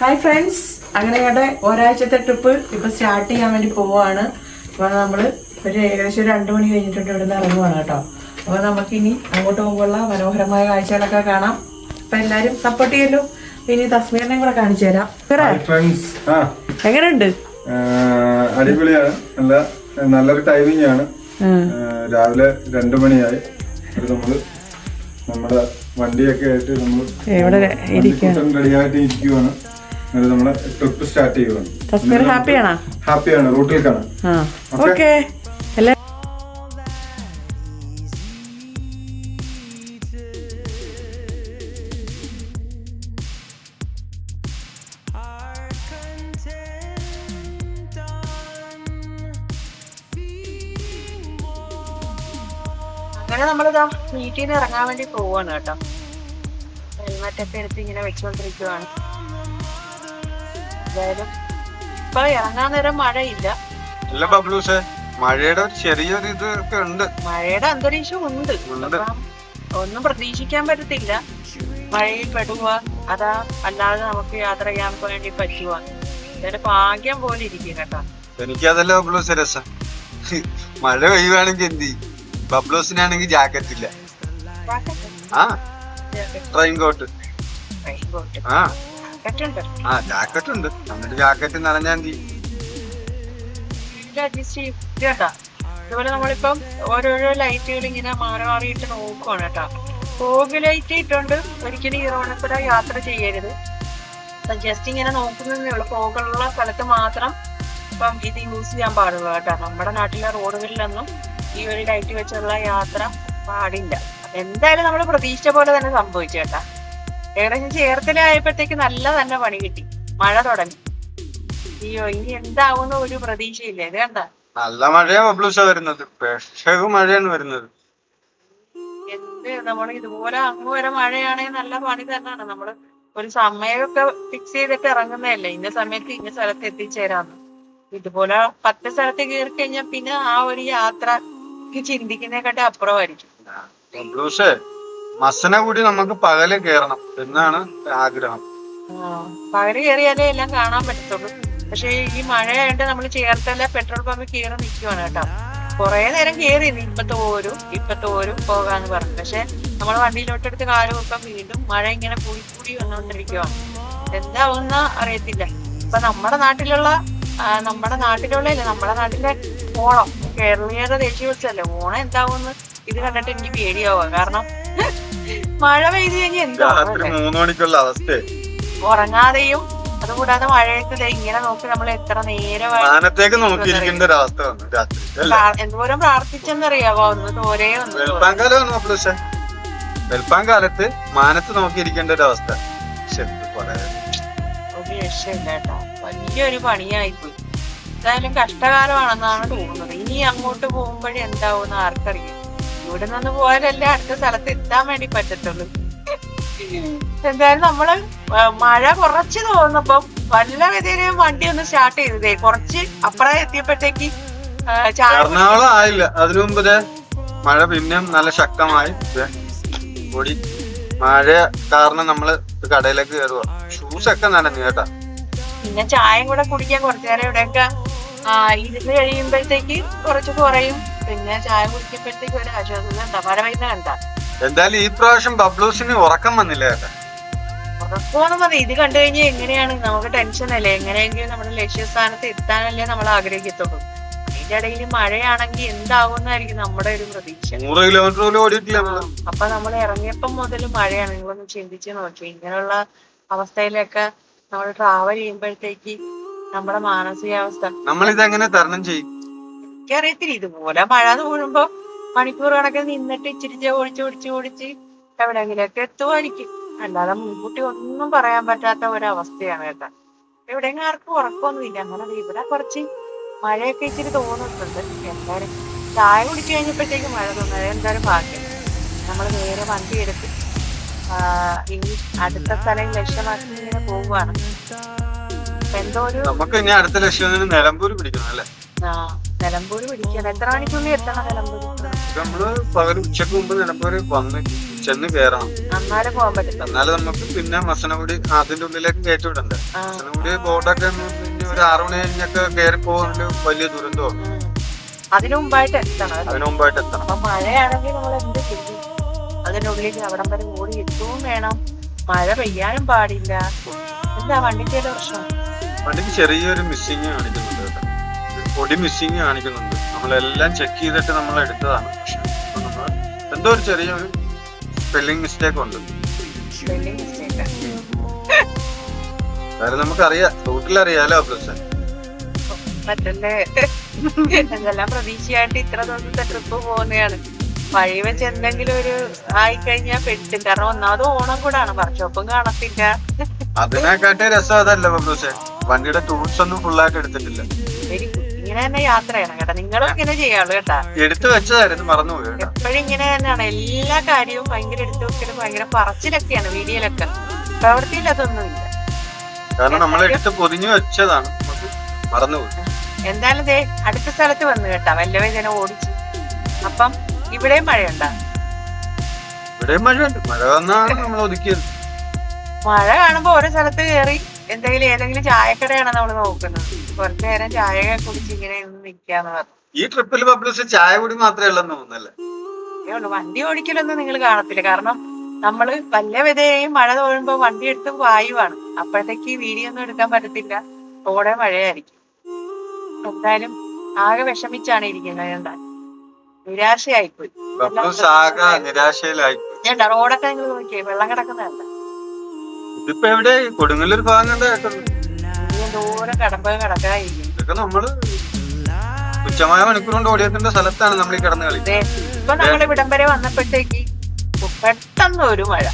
Hi friends അങ്ങനെ ഞങ്ങളുടെ ഒരാഴ്ചത്തെ ട്രിപ്പ് ഇപ്പൊ സ്റ്റാർട്ട് ചെയ്യാൻ വേണ്ടി പോവാണ്. അപ്പൊ നമ്മൾ ഒരു ഏകദേശം ഒരു രണ്ടു മണി കഴിഞ്ഞിട്ടുണ്ട് ഇവിടുന്ന് ഇറങ്ങുവാണ് കേട്ടോ. അപ്പൊ നമുക്ക് ഇനി അങ്ങോട്ട് പോകുമ്പോഴുള്ള മനോഹരമായ കാഴ്ചകളൊക്കെ കാണാം. അപ്പൊ എല്ലാരും സപ്പോർട്ട് ചെയ്യല്ലോ. ഇനി തസ്മീറിനെ കൂടെ കാണിച്ചു തരാം. എങ്ങനെയുണ്ട്? അടിപൊളിയാണ്. നല്ല നല്ലൊരു ടൈമിംഗ് ആണ്. രാവിലെ രണ്ടു മണിയായി. നമ്മൾ നമ്മുടെ വണ്ടിയൊക്കെ ആയിട്ട് നമ്മൾ റെഡിയായിട്ട് ഇരിക്കുവാണ്. എന്നിട്ട് നമ്മൾ ട്രിപ്പ് സ്റ്റാർട്ട് ചെയ്യുവാണ് തസ്മീർ ഹാപ്പിയാണോ? ഹാപ്പിയാണ് റൂട്ടിൽ കാണാം ഓക്കെ? അങ്ങനെ നമ്മളിതാ വീട്ടിൽ നിന്ന് ഇറങ്ങാൻ വേണ്ടി പോവാണ് കേട്ടോ. ഹെൽമെറ്റ് ഒക്കെ എടുത്ത് ഇങ്ങനെ വെച്ചുകൊണ്ടിരിക്കുവാണ്. എന്തായാലും ഇപ്പൊ ഇറങ്ങാൻ നേരം മഴയില്ല. അല്ല ബബ്ലൂസ് മഴയുടെ ഒരു ചെറിയൊരു ഇത് ഒക്കെ ഉണ്ട്. മഴയുടെ അന്തരീക്ഷം ഉണ്ട്. ഉണ്ട്. അപ്പം ഒന്നും പ്രതീക്ഷിക്കാൻ പറ്റത്തില്ല. മഴയിൽ പെടുക അതാ അല്ലാതെ നമുക്ക് യാത്ര ചെയ്യാൻ വേണ്ടി പറ്റുക ഇതിന്റെ ഭാഗ്യം പോലെ ഇരിക്കും കേട്ടോ. എനിക്കതല്ല ബബ്ലൂസ് രസം. മഴ പെയ്യുവാണെങ്കിൽ എന്ത് ചെയ്യും? ബബ്ലൂസിനാണെങ്കിൽ ജാക്കറ്റ് ഇല്ല. ആ ട്രെയിൻ കോട്ട് റെയിൻകോട്ട് ആ. ഉണ്ട് ആ ജാക്കറ്റ് ഉണ്ട് എന്നിട്ട് ജാക്കറ്റ് നനഞ്ഞാൽ അതുപോലെ നമ്മളിപ്പം ഓരോരോ ലൈറ്റുകൾ ഇങ്ങനെ മാറി മാറിയിട്ട് നോക്കുവാണ് കേട്ടോ. ഫോഗ് ലൈറ്റ് ഇട്ടുണ്ട് ഒരിക്കലും ഈ റോഡിൽ യാത്ര ചെയ്യരുത്. ജസ്റ്റ് ഇങ്ങനെ നോക്കുന്നതേ ഉള്ളൂ. ഫോഗുള്ള സ്ഥലത്ത് മാത്രം ഇപ്പം ഇത് യൂസ് ചെയ്യാൻ പാടുള്ളൂ കേട്ടോ. നമ്മുടെ നാട്ടിലെ റോഡുകളിലൊന്നും ഈ ഒരു ലൈറ്റ് വെച്ചുള്ള യാത്ര പാടില്ല. എന്തായാലും നമ്മൾ പ്രതീക്ഷിച്ച പോലെ തന്നെ സംഭവിച്ചു കേട്ടാ. ഏകദേശം ചേർത്തലായപ്പോഴത്തേക്ക് നല്ല തന്നെ പണി കിട്ടി. മഴ തുടങ്ങി. അയ്യോ ഇനി എന്താവുന്ന ഒരു പ്രതീക്ഷയില്ല. ഇത് കണ്ട? നല്ല മഴയാ ബബ്ലൂസ വരുന്നത്. പെഷക് മഴയാണ് വരുന്നത്. എന്ത് നമ്മൾ ഇതുപോലെ അങ്ങ് വരെ മഴയാണെങ്കിൽ നല്ല പണി തന്നെയാണ് നമ്മൾ ഒരു സമയമൊക്കെ ഫിക്സ് ചെയ്തിട്ട് ഇറങ്ങുന്നതല്ലേ. ഇന്ന സമയത്ത് ഇന്ന സ്ഥലത്ത് എത്തിച്ചേരാന്ന്. ഇതുപോലെ പത്ത് സ്ഥലത്ത് കയറി കഴിഞ്ഞാൽ പിന്നെ ആ ഒരു യാത്ര ചിന്തിക്കുന്നതിനെക്കാട്ടി അപ്പുറമായിരിക്കും. മസന കൂടി നമുക്ക് പകൽ കേറണം. എന്നാണ് ആഗ്രഹം. പകൽ കയറിയാലേ എല്ലാം കാണാൻ പറ്റത്തുള്ളൂ. പക്ഷെ ഈ മഴയായിട്ട് നമ്മൾ ചേർത്തല്ല പെട്രോൾ പമ്പിൽ കയറി നിൽക്കുവാണ് കേട്ടോ. കുറെ നേരം കയറി ഇപ്പൊ തോരും ഇപ്പൊ തോരും പോകാന്ന് പറഞ്ഞു. പക്ഷെ നമ്മൾ വണ്ടിയിലോട്ടെടുത്ത് കാൽ വെക്കാൻ വീണ്ടും മഴ ഇങ്ങനെ കൂടി കൂടി വന്നുകൊണ്ടിരിക്കുവാണ് എന്താവുന്ന അറിയത്തില്ല. ഇപ്പൊ നമ്മുടെ നാട്ടിലുള്ള നമ്മുടെ നാട്ടിലുള്ള നമ്മുടെ നാട്ടിലെ ഓണം. കേരളീയത ദേശീയോത്സവല്ലേ ഓണം എന്താവുമെന്ന് ഇത് കണ്ടിട്ട് എനിക്ക് പേടിയാവുക. കാരണം മഴ പെയ്ത് കഴിഞ്ഞാൽ എന്താ രാത്രി മൂന്ന് മണിക്കുള്ള അവസ്ഥ. ഉറങ്ങാതെയും അതുകൂടാതെ മഴയത്ത് ഇങ്ങനെ നോക്കി നമ്മൾ എത്ര നേരമായി മാനത്തേക്ക് നോക്കിയിരിക്കേണ്ട ഒരു അവസ്ഥ വന്നു രാത്രി. അല്ലേ പ്രാ- എന്തോരം പ്രാർത്ഥിച്ചെന്നറിയാവോ? ഒന്ന് തോരേ ഒന്ന് കാലത്ത് മാനത്ത് നോക്കിയിരിക്കേണ്ട ഒരു അവസ്ഥ. ശ്ശെ, എന്ത് പറയാൻ. ഒരു രക്ഷയില്ല കേട്ടോ. വലിയൊരു പണിയായിപ്പോയി. എന്തായാലും കഷ്ടകാലമാണെന്നാണ് തോന്നുന്നത്. ഇനി അങ്ങോട്ട് പോകുമ്പോഴേ എന്താവും ആർക്കറിയാം. ഇവിടെ നിന്ന് പോയാലല്ലേ അടുത്ത സ്ഥലത്ത് എത്താൻ വേണ്ടി പറ്റത്തുള്ളൂ. എന്തായാലും നമ്മൾ മഴ കുറച്ച് തോന്നുമ്പം വല്ല വിധേനയും വണ്ടി ഒന്ന് സ്റ്റാർട്ട് ചെയ്തതേ. കുറച്ച് അപ്പുറം എത്തിയപ്പോഴത്തേക്ക് എറണാകുളം ആയില്ല അതിനു മുമ്പ് മഴ പിന്നെയും നല്ല ശക്തമായി. കൂടി മഴ കാരണം നമ്മൾ കടയിലേക്ക് കയറുക ഷൂസ് ഒക്കെ നനഞ്ഞു കേട്ടാ. പിന്നെ ചായയും കൂടെ കുടിക്കാൻ കുറച്ചു നേരം ഇവിടെയൊക്കെ ഇരുന്ന് കഴിയുമ്പോഴത്തേക്ക് കുറച്ച് കുറയും. പിന്നെ ചായ കുടിക്കുമ്പോഴത്തേക്ക് ഒരു ആശ്വാസം മഴ പെയ്യുന്ന കണ്ട? എന്തായാലും ഈ പ്രാവശ്യം ബബ്ലൂസിന് ഉറക്കം വന്നില്ലേ കേട്ടാ ഉറപ്പാണ് മതി ഇത് കണ്ടു കഴിഞ്ഞാൽ എങ്ങനെയാണ്? നമുക്ക് ടെൻഷൻ അല്ലേ? എങ്ങനെയെങ്കിലും നമ്മുടെ ലക്ഷ്യസ്ഥാനത്ത് എത്താനല്ലേ നമ്മൾ ആഗ്രഹിക്കത്തുള്ളൂ. അതിന്റെ ഇടയിൽ മഴയാണെങ്കിൽ എന്താവുന്നതായിരിക്കും നമ്മുടെ ഒരു പ്രതീക്ഷ. നൂറ് കിലോമീറ്റർ പോലും ഓടിയിട്ടില്ല അപ്പൊ നമ്മൾ ഇറങ്ങിയപ്പം മുതൽ മഴയാണ്. നിങ്ങളൊന്ന് ചിന്തിച്ച് നോക്കി. ഇങ്ങനെയുള്ള അവസ്ഥയിലൊക്കെ നമ്മൾ ട്രാവൽ ചെയ്യുമ്പോഴത്തേക്ക് നമ്മുടെ മാനസികാവസ്ഥ. നമ്മൾ ഇതെങ്ങനെ തരണം ചെയ്യും? എനിക്കറിയത്തില്ല. ഇതുപോലെ മഴ വീഴുമ്പോ മണിക്കൂർ കണക്കിന് നിന്നിട്ട് ഇച്ചിരി ഓടിച്ച് ഓടിച്ച് ഓടിച്ച് എവിടെയെങ്കിലൊക്കെ എത്തുമായിരിക്കും അല്ലാതെ മുൻകൂട്ടി ഒന്നും പറയാൻ പറ്റാത്ത ഒരവസ്ഥയാണ് കേട്ടോ. എവിടെയെങ്കിലും ആർക്കും ഉറക്കമൊന്നുമില്ല അങ്ങനെ ഇവിടെ കുറച്ച് മഴയൊക്കെ ഇച്ചിരി തോന്നുന്നുണ്ട് എന്തായാലും ചായ കുടിച്ചു കഴിഞ്ഞപ്പോഴത്തേക്ക് മഴ തോന്നുന്നത് എന്തായാലും ഭാഗ്യം. നമ്മൾ നേരെ വണ്ടി എടുത്ത് ഇനി അടുത്ത സ്ഥലം ലക്ഷ്യമാക്കി ഇങ്ങനെ പോവുകയാണ്. എന്തോ ഒരു നമുക്ക് ഇനി അടുത്ത ലക്ഷ്യം നിലമ്പൂർ പിടിക്കണം അല്ലേ? ആ. നിലമ്പൂര് പിടിക്കണം എത്ര മണിക്കുള്ളിൽ എത്തണം നിലമ്പൂർ നമ്മൾ പകൽ ഉച്ചയ്ക്ക് മുമ്പ് നിലമ്പൂര് വന്ന് ചെന്ന് കയറണം എന്നാലും പോകാൻ പറ്റില്ല എന്നാലും നമുക്ക് പിന്നെ മസനഗുടി അതിന്റെ ഉള്ളിലേക്ക് കയറ്റി വിടണ്ടേ. മസനഗുടി ബോർഡൊക്കെ ഒരു ആറു മണി കഴിഞ്ഞൊക്കെ കയറി പോകുന്നുണ്ട് വലിയ ദുരന്തമാണ്. അതിനു മുമ്പായിട്ട് എത്തണം? അതിനു മുമ്പായിട്ട് എത്തണം. അപ്പൊ മഴയാണെങ്കിൽ നമ്മൾ എന്ത് ചെയ്യും? അതിനുള്ളിൽ അവിടം വരെ ഓടി എത്തുകയും വേണം. മഴ പെയ്യാനും പാടില്ല. എന്താ വണ്ടിക്ക് ഏത് പ്രശ്നം? വണ്ടിക്ക് ചെറിയൊരു മിസ്സിങ് ഒരു പൊടി മിസ്സിങ് കാണിക്കുന്നുണ്ട്. നമ്മളെല്ലാം ചെക്ക് ചെയ്തിട്ട് നമ്മൾ എടുത്തതാണ്. പക്ഷെ നമ്മൾ എന്തോ ഒരു ചെറിയൊരു സ്പെല്ലിംഗ് മിസ്റ്റേക്ക് ഉണ്ട്. കാര്യം നമുക്കറിയാം. റൂട്ടിലറിയാലോ പ്രശ്നം പറ്റല്ലേ എന്തെല്ലാം പ്രതീക്ഷയായിട്ട് ഇത്ര ദിവസത്തെ ട്രിപ്പ് പോകുന്നതാണ് വഴി വെച്ച് എന്തെങ്കിലും ഒരു ആയിക്കഴിഞ്ഞാൽ പെട്ടും കാരണം ഒന്നാമത് ഓണം കൂടാണ്. വർക്ക്ഷോപ്പും കാണത്തില്ല. അതിനെക്കാട്ടി രസം അതല്ല വണ്ടിയുടെ ടൂൾസ് ഒന്നും ഫുള്ളായിട്ട് എടുത്തിട്ടില്ല. ഇങ്ങനെ തന്നെ യാത്ര ചെയ്യണം കേട്ടോ. നിങ്ങളും ഇങ്ങനെ ചെയ്യാള്ളൂ കേട്ടാ. എടുത്തു വെച്ചതായിരുന്നു മറന്നുപോയി കേട്ടോ. എപ്പോഴും ഇങ്ങനെ തന്നെയാണ്. എല്ലാ കാര്യവും ഭയങ്കര എടുത്തു വെക്കലും ഭയങ്കര പറച്ചിലൊക്കെയാണ് വീഡിയോയിലൊക്കെ. പ്രവൃത്തിയിൽ അതൊന്നുമില്ല കാരണം നമ്മൾ എടുത്ത് പൊതിഞ്ഞു വെച്ചതാണ്. മറന്നുപോയി എന്തായാലും ദേ അടുത്ത സ്ഥലത്ത് വന്നു കേട്ടാ. വല്ലവേദന ഓടിച്ചു. അപ്പം ഇവിടെയും മഴയുണ്ടാ? ഇവിടെയും മഴയുണ്ട്. മഴ വന്നാണ് നമ്മൾ ഒതുക്കിയത്. മഴ കാണുമ്പോ ഓരോ സ്ഥലത്ത് കയറി എന്തെങ്കിലും ഏതെങ്കിലും ചായക്കടയാണ് നമ്മൾ നോക്കുന്നത്? കുറച്ചു നേരം ചായ കുടിച്ച് ഇങ്ങനെ ഒന്ന് നിൽക്കാന്ന് പറഞ്ഞു. ഈ ട്രിപ്പിൽ പബ്ലിഷ് ചായ കൂടി മാത്രമേ ഉള്ളെന്ന് തോന്നുന്നല്ലേ? ഉള്ളൂ വണ്ടി ഓടിക്കലൊന്നും നിങ്ങൾ കാണത്തില്ല. കാരണം നമ്മൾ വല്ല വിധേയും മഴ തോഴുമ്പോ വണ്ടി എടുത്ത് വായുവാണ്. അപ്പോഴത്തേക്ക് വീഡിയോ ഒന്നും എടുക്കാൻ പറ്റത്തില്ല. ഓടെ മഴയായിരിക്കും. എന്തായാലും ആകെ വിഷമിച്ചാണ് ഇരിക്കുന്നത്. എന്താ? നിരാശയായിപ്പോയി. നിരാശയിലായി ഞാൻ റോഡൊക്കെ നിങ്ങൾ നോക്കിയേ? വെള്ളം കിടക്കുന്നതല്ല. ഇതിപ്പോ എവിടെ? കൊടുങ്ങല്ലൂർ ഭാഗം കണ്ട ദൂരം കിടമ്പോ കിടക്കാതിരിക്കും ഇതൊക്കെ നമ്മൾ തുച്ഛമായ മണിക്കൂർ കൊണ്ട് ഓടിയെത്തേണ്ട സ്ഥലത്താണ് നമ്മൾ ഈ കിടന്ന് കളി ഇപ്പൊ നമ്മൾ ഇവിടം വരെ വന്നപ്പോഴത്തേക്ക് പെട്ടെന്ന് ഒരു മഴ.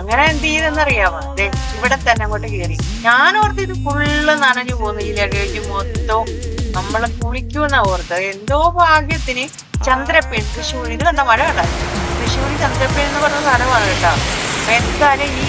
അങ്ങനെ എന്ത് ചെയ്തെന്നറിയാമോ? ദേ ഇവിടെ തന്നെ അങ്ങോട്ട് കയറി ഞാൻ ഓർത്ത് ഇത് ഫുള്ള് നനഞ്ഞു പോകുന്നു. ഈ ലഗേജ് മൊത്തം നമ്മളെ കുളിക്കുമെന്നാ ഓർത്ത്. എന്തോ ഭാഗ്യത്തിന് ചന്ദ്രപ്പേൻ തൃശ്ശൂരിൽ കണ്ട മഴ കണ്ടായി തൃശ്ശൂരിൽ ചന്ദ്രപ്പേൻ എന്ന് പറഞ്ഞ സ്ഥലമാണ് കേട്ടോ. എന്തായാലും ഈ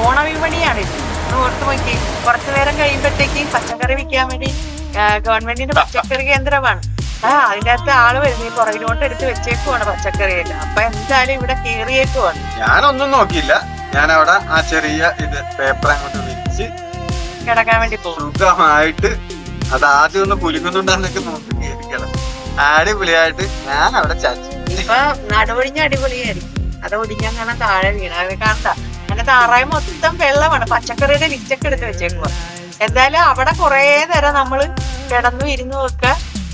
ഓണവിപണിയാണ്. ഇത് ഓർത്ത് നോക്കി. കുറച്ചു നേരം കഴിയുമ്പോഴത്തേക്ക് പച്ചക്കറി വിൽക്കാൻ വേണ്ടി ഗവൺമെന്റിന്റെ പച്ചക്കറി കേന്ദ്രമാണ്. ആ അതിന്റെ അകത്ത് ആൾ വരുന്ന. പുറകിലോട്ട് എടുത്ത് വെച്ചേക്കുവാണ് പച്ചക്കറിയെല്ലാം. അപ്പൊ എന്തായാലും ഇവിടെ കേറിയേക്കുവാണ്. ഞാനൊന്നും നോക്കിയില്ല. ഞാൻ അവിടെ ആ ചെറിയ ഇത് പേപ്പർ അങ്ങോട്ട് വിരിച്ച് കിടക്കാൻ വേണ്ടി പോകും. സുഖമായിട്ട് അത് ആദ്യം ഒന്ന് കുലുങ്ങുന്നുണ്ടെന്നൊക്കെ നോക്കി ഇരിക്കണം അടിപൊളിയായിട്ട് ഞാൻ അവിടെ ചാച്ചു ഇപ്പൊ നടുവൊടിഞ്ഞ അടിപൊളിയായിരിക്കും. അത് ഒടിഞ്ഞങ്ങനെ താഴെ വീണ. അത് കണ്ട അങ്ങനെ താറായ മൊത്തം വെള്ളമാണ്. പച്ചക്കറിയുടെ ലിസ്റ്റൊക്കെ എടുത്ത് വെച്ചേക്കുക എന്തായാലും അവിടെ കുറേ നേരം നമ്മൾ കിടന്നു ഇരുന്നു ഒക്കെ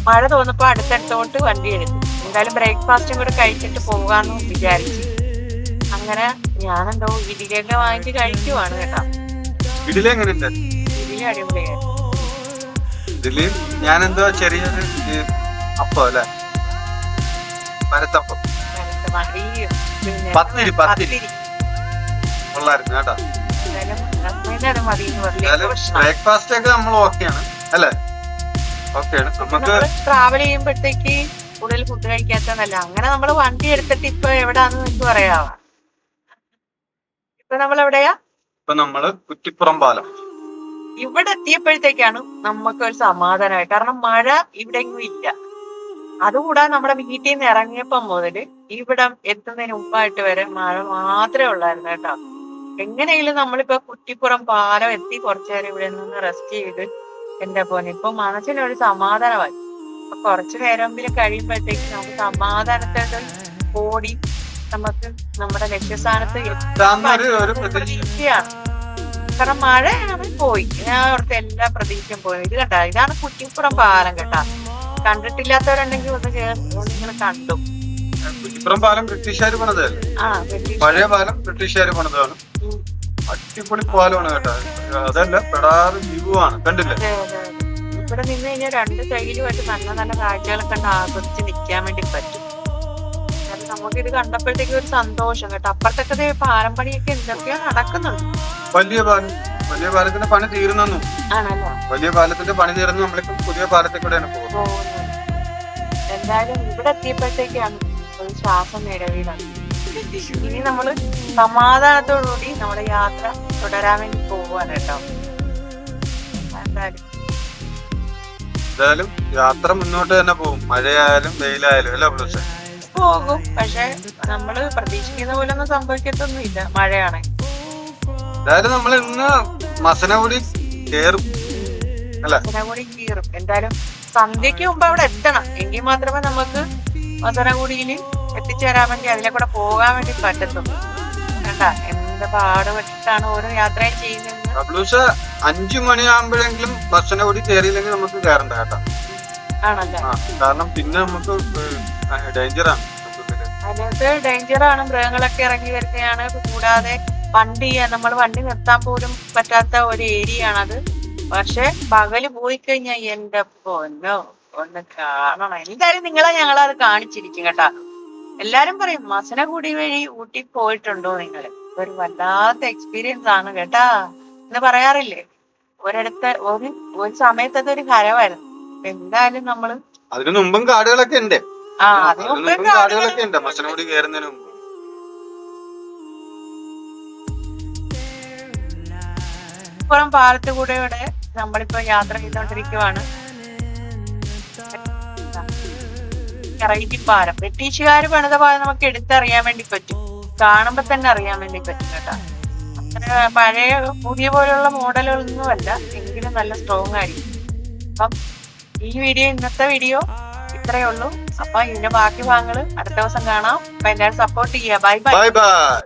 മഴ തോന്നപ്പോ അടുത്തടുത്തോട്ട് വണ്ടി എടുത്തു. എന്തായാലും ബ്രേക്ക്ഫാസ്റ്റും കൂടെ കഴിച്ചിട്ട് പോകാന്ന് വിചാരിച്ചു. അങ്ങനെ ഞാനെന്തോ ഇഡിലിയൊക്കെ വാങ്ങിച്ച് കഴിക്കുവാണ് കേട്ടോ. ഇഡലി അടിപൊളിയായിരുന്നു ഇതിൽ ഞാൻ എന്തോ ചെറിയൊരു അപ്പോ അല്ലെ പരത്തപ്പം. പിന്നെ പത്തിരി, പത്തിരി. കൊള്ളായിരുന്നു കേട്ടോ. മതി എന്ന് പറഞ്ഞു. ബ്രേക്ക്ഫാസ്റ്റ് ഒക്കെ നമ്മൾ ഓക്കെയാണ് അല്ലേ? ഓക്കെയാണ്. നമുക്ക് ട്രാവൽ ചെയ്യുമ്പോഴത്തേക്ക് കൂടുതൽ ഫുഡ് കഴിക്കാത്തതല്ല. അങ്ങനെ നമ്മൾ വണ്ടി എടുത്തിട്ട് ഇപ്പൊ എവിടാന്ന് നിങ്ങൾക്ക് പറയാവാ? ഇപ്പൊ നമ്മൾ എവിടെയാ? ഇപ്പൊ നമ്മൾ കുറ്റിപ്പുറം പാലം. ഇവിടെ എത്തിയപ്പോഴത്തേക്കാണ് നമുക്ക് ഒരു സമാധാനമായി. കാരണം മഴ ഇവിടെ എങ്ങും ഇല്ല. അതുകൂടാതെ നമ്മുടെ വീട്ടിൽ നിന്ന് ഇറങ്ങിയപ്പം മുതൽ ഇവിടം എത്തുന്നതിന് മുമ്പായിട്ട് വരെ മഴ മാത്രമേ ഉള്ളായിരുന്നു കേട്ടോ. എങ്ങനെയെങ്കിലും നമ്മളിപ്പോ കുറ്റിപ്പുറം പാലം എത്തി കുറച്ചു നേരം ഇവിടെ നിന്ന് റെസ്റ്റ് ചെയ്ത് എന്റെ പോലെ ഇപ്പൊ മനസ്സിനൊരു സമാധാനമായി. കുറച്ചു പിന്നെ കഴിയുമ്പോഴത്തേക്ക് നമുക്ക് സമാധാനത്തോടെ ഓടി നമുക്ക് നമ്മുടെ ലക്ഷ്യസ്ഥാനത്ത് പ്രതീക്ഷയാണ്. കാരണം മഴയാണ് പോയി. ഞാൻ അവിടുത്തെ എല്ലാ പ്രതീക്ഷയും പോയി. ഇത് കണ്ട? ഇതാണ് കുറ്റിപ്പുറം പാലം കേട്ടാ. കണ്ടിട്ടില്ലാത്തവരുണ്ടെങ്കിൽ ഒന്ന് നിങ്ങൾ കണ്ടു. കുറ്റിപ്പുറം പാലം ബ്രിട്ടീഷുകാർ പണിതല്ലേ പഴയ പാലം ബ്രിട്ടീഷുകാർ പണിതാണ്. അടിപൊളി പാലമാണ് കേട്ടോ. അതല്ല പെടാറ് വ്യൂ ആണ് കണ്ടില്ലേ. ഇവിടെ നിന്ന് കഴിഞ്ഞാൽ രണ്ട് സൈഡിലുമായിട്ട് നല്ല നല്ല കാഴ്ചകളൊക്കെ കണ്ട് ആസ്വദിച്ച് നിൽക്കാൻ വേണ്ടി പറ്റും. അത് നമുക്ക് ഇത് കണ്ടപ്പോഴത്തേക്ക് ഒരു സന്തോഷം കേട്ടോ. അപ്പുറത്തൊക്കെ പാലം പണിയൊക്കെ എന്തൊക്കെയോ നടക്കുന്നുണ്ട്. വലിയ പാലം വലിയ പാലത്തിന്റെ പണി തീർന്നു ആണല്ലോ? വലിയ പാലത്തിന്റെ പണി തീർന്നു നമ്മളിപ്പോ പുതിയ പാലത്തിൽ കൂടെയാണ് പോകുന്നത് എന്തായാലും ഇവിടെ എത്തിയപ്പോഴത്തേക്കാണ് ഒരു ശ്വാസം നിലവിലാണ് ഇനി നമ്മൾ സമാധാനത്തോടുകൂടി നമ്മുടെ യാത്ര തുടരാൻ വേണ്ടി പോവാണ് കേട്ടോ. എന്തായാലും. എന്തായാലും യാത്ര മുന്നോട്ട് തന്നെ പോകും. മഴയായാലും വെയിലായാലും അല്ല പോകും. പക്ഷെ നമ്മൾ പ്രതീക്ഷിക്കുന്ന പോലെ ഒന്നും സംഭവിക്കത്തൊന്നും ഇല്ല മഴയാണ്. അതായത് നമ്മൾ ഇന്ന് മസനഗുടി കേറും. അല്ല? മസനഗുടി കീറും. എന്തായാലും സന്ധ്യക്ക് മുമ്പ് അവിടെ എത്തണം. എങ്കിൽ മാത്രമേ നമുക്ക് മസനഗുടിയിൽ എത്തിച്ചേരാൻ വേണ്ടി അതിലെ കൂടെ പോകാൻ വേണ്ടി പറ്റത്തുള്ളൂ. കണ്ട? എന്ത് പാടുപെട്ടിട്ടാണ് ഓരോ യാത്രയും ചെയ്യുന്നത്. അഞ്ചു മണിയാകുമ്പോഴെങ്കിലും മസനഗുടി കയറിയില്ലെങ്കിൽ നമുക്ക് കയറണ്ട കേട്ടോ. ആണല്ലേ? കാരണം പിന്നെ നമുക്ക് ഡേഞ്ചറാണ് അതിനകത്ത് ഡേഞ്ചറാണ് മൃഗങ്ങളൊക്കെ ഇറങ്ങി വരുന്നതാണ് കൂടാതെ വണ്ടി നമ്മൾ വണ്ടി നിർത്താൻ പോലും പറ്റാത്ത ഒരു ഏരിയ ആണത്. പക്ഷെ പകൽ പോയി കഴിഞ്ഞാൽ എന്റെ പൊന്നോ ഒന്ന് കാണണം. എന്തായാലും നിങ്ങളെ ഞങ്ങളത് കാണിച്ചിരിക്കും കേട്ടാ. എല്ലാരും പറയും മസനഗുടി വഴി ഊട്ടി പോയിട്ടുണ്ടോ നിങ്ങൾ ഒരു വല്ലാത്ത എക്സ്പീരിയൻസ് ആണ് കേട്ടാ. എന്ന് പറയാറില്ലേ? ഒരിടത്ത് ഒരു ഒരു സമയത്തത് ഒരു ഹരമായിരുന്നു. എന്തായാലും നമ്മൾ അതിനു മുമ്പും കാടുകളൊക്കെ ഉണ്ട്. ആ അതിനു അതിന് മുമ്പും കാടുകളൊക്കെ ഉണ്ട്. മസനഗുടി കയറുന്നതിന് മുമ്പ്. പുറം പാലത്ത് കൂടെയുടെ നമ്മളിപ്പോ യാത്ര ചെയ്തോണ്ടിരിക്കുവാണ്. കറൈറ്റി പാലം. ബ്രിട്ടീഷുകാർ പണിത പാലം നമുക്ക് എടുത്തറിയാൻ വേണ്ടി പറ്റും. കാണുമ്പോ തന്നെ അറിയാൻ വേണ്ടി പറ്റും കേട്ടോ. അത്ര പഴയ പുതിയ പോലുള്ള മോഡലുകളൊന്നുമല്ല. എങ്കിലും നല്ല സ്ട്രോങ് ആയിരിക്കും. അപ്പം ഈ വീഡിയോ ഇന്നത്തെ വീഡിയോ ഇത്രയേ ഉള്ളൂ. അപ്പൊ ഇതിന്റെ ബാക്കി ഭാഗങ്ങൾ അടുത്ത ദിവസം കാണാം. അപ്പൊ എല്ലാവരും സപ്പോർട്ട് ചെയ്യുക. Bye bye bye bye